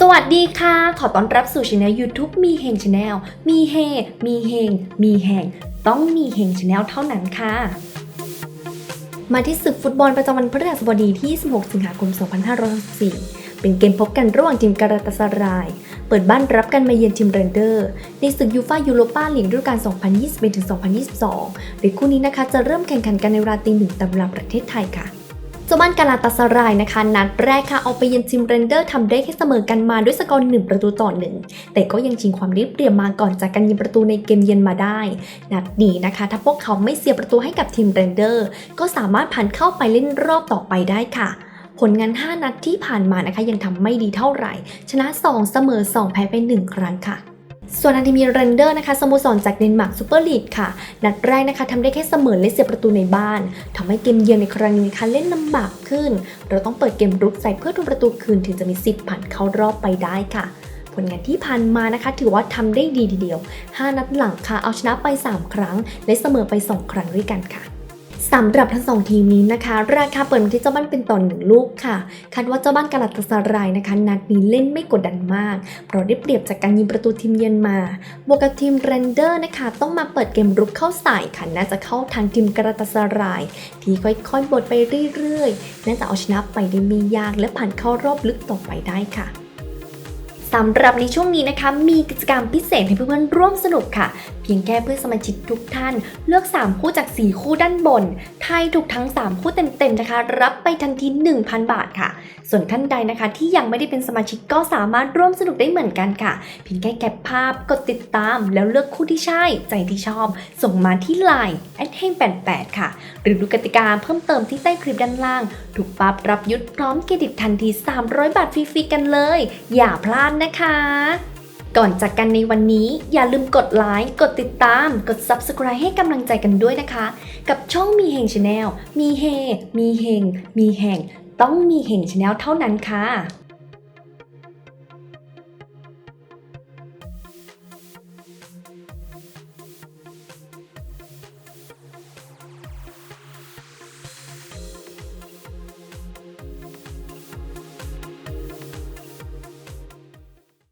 สวัสดีค่ะ ขอต้อนรับสู่ช anel YouTube มีเฮงช anel มีเฮ มีเฮง มีแหงต้องมีเฮงช anel เท่านั้นค่ะ มาที่ศึกฟุตบอลประจำวันพฤหัสบดีที่26สิงหาคม 2564เป็นเกมพบกันระหว่างทีมการาตาสาราย เปิดบ้านรับกันมาเยือนทีมเรนเดอร์ ในศึกยูฟ่ายูโรปาลีกฤดูกาล 2021-2022โดยคู่นี้นะคะจะเริ่มแข่งขันกันในเวลาตีหนึ่งตามเวลาประเทศไทยค่ะ เจ้าบ้านกาลาตาสรายนะคะ นัดแรกค่ะเอาไปเยือนทีมเรนเดอร์ทำได้แค่เสมอกันมาด้วยสกอร์หนึ่งประตูต่อหนึ่งแต่ก็ยังชิงความได้เปรียบมาก่อนจากการยิงประตูในเกมเยือนมาได้ นัดนี้นะคะ ถ้าพวกเขาไม่เสียประตูให้กับทีมเรนเดอร์ ก็สามารถผ่านเข้าไปเล่นรอบต่อไปได้ค่ะผลงาน 5 นัดที่ผ่านมานะคะยังทำไม่ดีเท่าไหร่ ชนะ 2 เสมอ 2 แพ้ไป 1 ครั้งค่ะ ส่วนอันที่มีเรนเดอร์นะคะสโมสรจากเดนมาร์กซูเปอร์ลีกค่ะ นัดแรกนะคะทำได้แค่เสมอและเสียประตูในบ้านทำให้เกมเยือนในครั้งนี้นะคะเล่นลำบากขึ้น เราต้องเปิดเกมรุกใส่เพื่อทวงประตูคืนถึงจะมีสิทธิ์ผ่านเข้ารอบไปได้ค่ะ ผลงานที่ผ่านมานะคะ ถือว่าทำได้ดีทีเดียว 5 นัดหลังค่ะเอาชนะไป 3 ครั้ง และเสมอไป 2 ครั้งด้วยกันค่ะ สำหรับทั้งสองทีมนี้นะคะ ราคาเปิดมาที่เจ้าบ้านเป็นต่อหนึ่งลูกค่ะคาดว่าเจ้าบ้านกาลาตาสารายนะคะ นัดนี้เล่นไม่กดดันมาก เพราะได้เปรียบจากการยิงประตูทีมเยือนมาบวกกับทีมเรนเดอร์นะคะ ต้องมาเปิดเกมรุกเข้าใส่ค่ะน่าจะเข้าทางทีมกาลาตาสาราย ที่ค่อยๆบดไปเรื่อยๆน่าจะเอาชนะไปได้ไม่ยากและผ่านเข้ารอบลึกต่อไปได้ค่ะสำหรับในช่วงนี้นะคะมีกิจกรรมพิเศษให้เพื่อนๆร่วมสนุกค่ะ พียงแค่เพื่อสมาชิกทุกท่าน เลือก 3 คู่จาก 4 คู่ด้านบนทายถูกทั้ง 3 คู่เต็มๆนะคะ รับไปทันที 1,000 บาทค่ะ ส่วนท่านใดนะคะที่ยังไม่ได้เป็นสมาชิกก็สามารถร่วมสนุกได้เหมือนกันค่ะ เพียงแค่แคปภาพกดติดตาม แล้วเลือกคู่ที่ใช่ ใจที่ชอบ ส่งมาที่ Line แอดเฮง88ค่ะ หรือดูกติกาเพิ่มเติมที่ใต้คลิปด้านล่าง ถูกปั๊บรับยุทธพร้อมเครดิตทันที 300 บาทฟรีๆกันเลย อย่าพลาดนะคะ ก่อนจากกันในวันนี้อย่าลืมกดไลค์กดติดตาม กด Subscribe ให้กำลังใจกันด้วยนะคะ กับช่องมีเฮงชาแนลมีเฮ มีเฮง มีแห่ง ต้องมีเฮงชาแนลเท่านั้นค่ะ